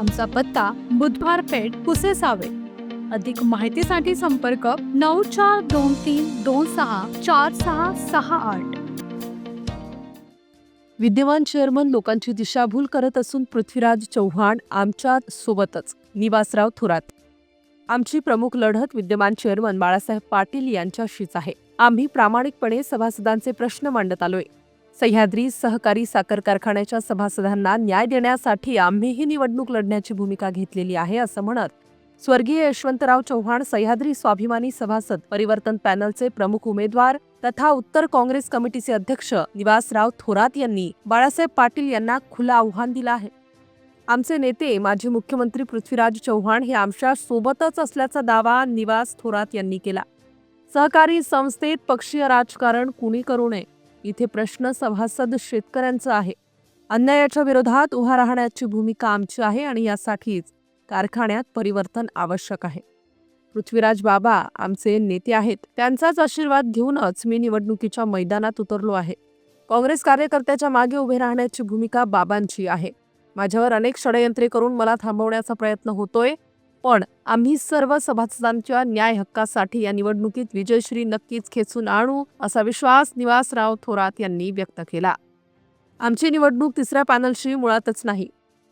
आमचा पत्ता बुधवार पेठ कुसेसावे. अधिक माहितीसाठी संपर्क नऊ चार दोन तीन दोन सहा चार सहा सहा आठ. विद्यमान चेअरमन लोकांची दिशाभूल करत असून पृथ्वीराज चव्हाण आमच्या सोबतच. निवासराव थोरात. आमची प्रमुख लढत विद्यमान चेअरमन बाळासाहेब पाटील यांच्याशीच आहे. आम्ही प्रामाणिकपणे सभासदांचे प्रश्न मांडत आलोय. सह्याद्री सहकारी साखर कारखान्याच्या सभासदांना न्याय देण्यासाठी आम्हीही निवडणूक लढण्याची भूमिका घेतलेली आहे असं म्हणत स्वर्गीय यशवंतराव चव्हाण सह्याद्री स्वाभिमानी सभासद परिवर्तन पॅनलचे प्रमुख उमेदवार तथा उत्तर काँग्रेस कमिटीचे अध्यक्ष निवासराव थोरात यांनी बाळासाहेब पाटील यांना खुलं आव्हान दिलं आहे. आमचे नेते माजी मुख्यमंत्री पृथ्वीराज चव्हाण हे आमच्या सोबतच असल्याचा दावा निवास थोरात यांनी केला. सहकारी संस्थेत पक्षीय राजकारण कुणी करू नये? इथे प्रश्न सभासद शेतकऱ्यांचा आहे. अन्यायाच्या विरोधात उभा राहण्याची भूमिका आमची आहे आणि यासाठीच कारखान्यात परिवर्तन आवश्यक आहे. पृथ्वीराज बाबा आमचे नेते आहेत. त्यांचाच आशीर्वाद घेऊनच मी निवडणुकीच्या मैदानात उतरलो आहे. काँग्रेस कार्यकर्त्याच्या मागे उभे राहण्याची भूमिका बाबांची आहे. माझ्यावर अनेक षडयंत्रे करून मला थांबवण्याचा प्रयत्न होतोय. पण आम्ही सर्व सभासदांच्या न्याय हक्कासाठी या निवडणुकीत विजयश्री नक्कीच खेचून आणू असा विश्वास निवासराव थोरात यांनी व्यक्त केला. आमची निवडणूक तिसऱ्या पॅनलशी मुळातच नाही.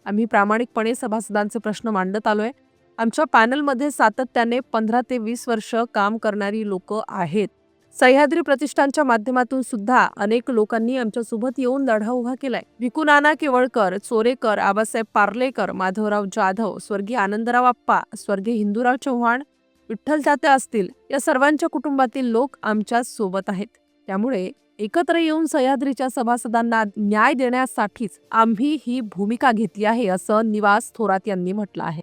आम्ही प्रामाणिकपणे सभासदांचे प्रश्न मांडत आलोय. आमच्या पॅनलमध्ये सातत्याने पंधरा ते वीस वर्ष काम करणारी लोक आहेत. सह्याद्री प्रतिष्ठानच्या माध्यमातून सुद्धा अनेक लोकांनी आमच्यासोबत येऊन लढा उभा केलाय. भिकुनाना केवळकर चोरेकर आबासाहेब पार्लेकर माधवराव जाधव स्वर्गीय आनंदराव आप्पा स्वर्गीय हिंदूराव चव्हाण विठ्ठल तात्या असतील या सर्वांच्या कुटुंबातील लोक आमच्यासोबत आहेत. त्यामुळे एकत्र येऊन सह्याद्रीच्या सभासदांना न्याय देण्यासाठीच आम्ही ही भूमिका घेतली आहे असं निवास थोरात यांनी म्हटलं आहे.